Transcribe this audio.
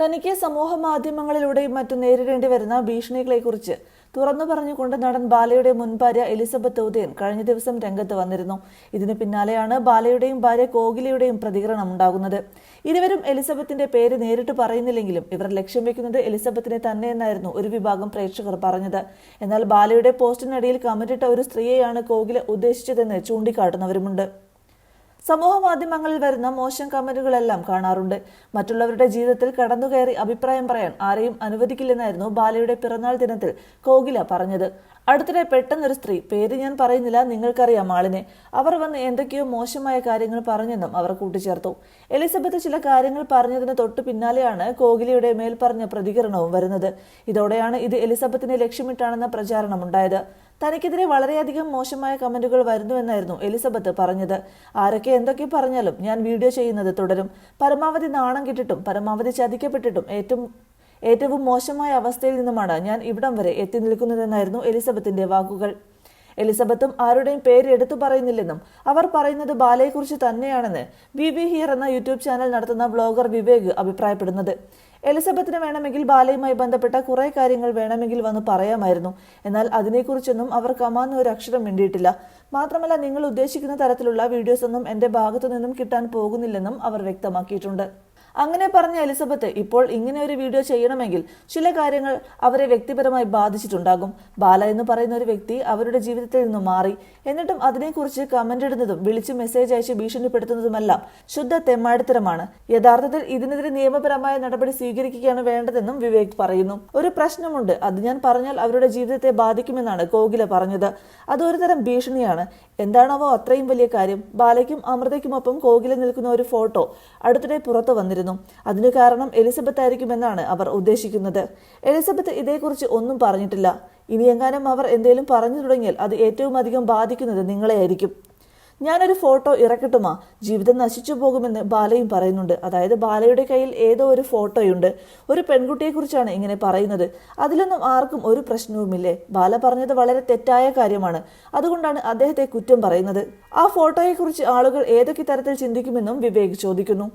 തനിക്ക് സമൂഹ മാധ്യമങ്ങളിലൂടെയും മറ്റും നേരിടേണ്ടി വരുന്ന ഭീഷണികളെക്കുറിച്ച് തുറന്നു പറഞ്ഞുകൊണ്ട് നടൻ ബാലയുടെ മുൻ ഭാര്യ എലിസബത്ത് ഉദയൻ കഴിഞ്ഞ ദിവസം രംഗത്ത് വന്നിരുന്നു. ഇതിന് പിന്നാലെയാണ് ബാലയുടെയും ഭാര്യ കോകിലയുടെയും പ്രതികരണം ഉണ്ടാകുന്നത്. ഇരുവരും എലിസബത്തിന്റെ പേര് നേരിട്ട് പറയുന്നില്ലെങ്കിലും ഇവർ ലക്ഷ്യം വെക്കുന്നത് എലിസബത്തിനെ തന്നെയെന്നായിരുന്നു ഒരു വിഭാഗം പ്രേക്ഷകർ പറഞ്ഞത്. എന്നാൽ ബാലയുടെ പോസ്റ്റിനടിയിൽ കമന്റിട്ട ഒരു സ്ത്രീയെയാണ് കോകില ഉദ്ദേശിച്ചതെന്ന് ചൂണ്ടിക്കാട്ടുന്നവരുമുണ്ട്. സമൂഹ മാധ്യമങ്ങളിൽ വരുന്ന മോശം കമന്റുകളെല്ലാം കാണാറുണ്ട്. മറ്റുള്ളവരുടെ ജീവിതത്തിൽ കടന്നുകയറി അഭിപ്രായം പറയാൻ ആരെയും അനുവദിക്കില്ലെന്നായിരുന്നു ബാലയുടെ പിറന്നാൾ ദിനത്തിൽ കോകില പറഞ്ഞത്. അടുത്തിടെ പെട്ടെന്നൊരു സ്ത്രീ പേര് ഞാൻ പറയുന്നില്ല നിങ്ങൾക്കറിയാം ആളിനെ. അവർ വന്ന് എന്തൊക്കെയോ മോശമായ കാര്യങ്ങൾ പറഞ്ഞെന്നും അവർ കൂട്ടിച്ചേർത്തു. എലിസബത്ത് ചില കാര്യങ്ങൾ പറഞ്ഞതിന് തൊട്ടു പിന്നാലെയാണ് കോകിലയുടെ മേൽ പറഞ്ഞ പ്രതികരണവും വരുന്നത്. ഇതോടെയാണ് ഇത് എലിസബത്തിനെ ലക്ഷ്യമിട്ടാണെന്ന പ്രചാരണമുണ്ടായത് തനിക്കെതിരെ വളരെയധികം മോശമായ കമന്റുകൾ വരുന്നുവെന്നായിരുന്നു എലിസബത്ത് പറഞ്ഞത്. ആരൊക്കെ എന്തൊക്കെ പറഞ്ഞാലും ഞാൻ വീഡിയോ ചെയ്യുന്നത് തുടരും. പരമാവധി നാണം കിട്ടിട്ടും പരമാവധി ചതിക്കപ്പെട്ടിട്ടും ഏറ്റവും ഏറ്റവും മോശമായ അവസ്ഥയിൽ നിന്നുമാണ് ഞാൻ ഇവിടം വരെ എത്തി നിൽക്കുന്നതെന്നായിരുന്നു എലിസബത്തിന്റെ വാക്കുകൾ. എലിസബത്തും ആരുടെയും പേര് എടുത്തു പറയുന്നില്ലെന്നും അവർ പറയുന്നത് ബാലയെക്കുറിച്ച് തന്നെയാണെന്ന് വി വി ഹിയർ എന്ന യൂട്യൂബ് ചാനൽ നടത്തുന്ന വ്ലോഗർ വിവേക് അഭിപ്രായപ്പെടുന്നത്. എലിസബത്തിന് വേണമെങ്കിൽ ബാലയുമായി ബന്ധപ്പെട്ട കുറെ കാര്യങ്ങൾ വേണമെങ്കിൽ വന്ന് പറയാമായിരുന്നു. എന്നാൽ അതിനെക്കുറിച്ചൊന്നും അവർ കമാന്ന് ഒരു അക്ഷരം മിണ്ടിയിട്ടില്ല. മാത്രമല്ല നിങ്ങൾ ഉദ്ദേശിക്കുന്ന തരത്തിലുള്ള വീഡിയോസ് ഒന്നും എന്റെ ഭാഗത്തു നിന്നും കിട്ടാൻ പോകുന്നില്ലെന്നും അവർ വ്യക്തമാക്കിയിട്ടുണ്ട്. അങ്ങനെ പറഞ്ഞ എലിസബത്ത് ഇപ്പോൾ ഇങ്ങനെ ഒരു വീഡിയോ ചെയ്യണമെങ്കിൽ ചില കാര്യങ്ങൾ അവരെ വ്യക്തിപരമായി ബാധിച്ചിട്ടുണ്ടാകും. ബാല എന്ന് പറയുന്ന ഒരു വ്യക്തി അവരുടെ ജീവിതത്തിൽ നിന്ന് മാറി. എന്നിട്ടും അതിനെക്കുറിച്ച് കമന്റ് ഇടുന്നതും വിളിച്ച് മെസ്സേജ് അയച്ച് ഭീഷണിപ്പെടുത്തുന്നതുമെല്ലാം ശുദ്ധ തെമ്മാടിത്തരമാണ്. യഥാർത്ഥത്തിൽ ഇതിനെതിരെ നിയമപരമായ നടപടി സ്വീകരിക്കുകയാണ് വേണ്ടതെന്നും വിവേക് പറയുന്നു. ഒരു പ്രശ്നമുണ്ട്. അത് ഞാൻ പറഞ്ഞാൽ അവരുടെ ജീവിതത്തെ ബാധിക്കുമെന്നാണ് കോകില പറഞ്ഞത്. അത് ഒരുതരം ഭീഷണിയാണ്. എന്താണാവോ അത്രയും വലിയ കാര്യം. ബാലയ്ക്കും അമൃതയ്ക്കുമൊപ്പം കോകില നിൽക്കുന്ന ഒരു ഫോട്ടോ അടുത്തിടെ പുറത്തു വന്നിരുന്നു. അതിനു കാരണം എലിസബത്ത് ആയിരിക്കുമെന്നാണ് അവർ ഉദ്ദേശിക്കുന്നത്. എലിസബത്ത് ഇതേക്കുറിച്ച് ഒന്നും പറഞ്ഞിട്ടില്ല. ഇനി എങ്ങാനും അവർ എന്തേലും പറഞ്ഞു തുടങ്ങിയാൽ അത് ഏറ്റവും അധികം ബാധിക്കുന്നത് നിങ്ങളെയായിരിക്കും. ഞാനൊരു ഫോട്ടോ ഇറക്കട്ടുമാ. ജീവിതം നശിച്ചു പോകുമെന്ന് ബാലയും പറയുന്നുണ്ട്. അതായത് ബാലയുടെ കയ്യിൽ ഏതോ ഒരു ഫോട്ടോയുണ്ട്. ഒരു പെൺകുട്ടിയെക്കുറിച്ചാണ് ഇങ്ങനെ പറയുന്നത്. അതിലൊന്നും ആർക്കും ഒരു പ്രശ്നവുമില്ലേ? ബാല പറഞ്ഞത് വളരെ തെറ്റായ കാര്യമാണ്. അതുകൊണ്ടാണ് അദ്ദേഹത്തെ കുറ്റം പറയുന്നത്. ആ ഫോട്ടോയെക്കുറിച്ച് ആളുകൾ ഏതൊക്കെ തരത്തിൽ ചിന്തിക്കുമെന്നും വിവേക് ചോദിക്കുന്നു.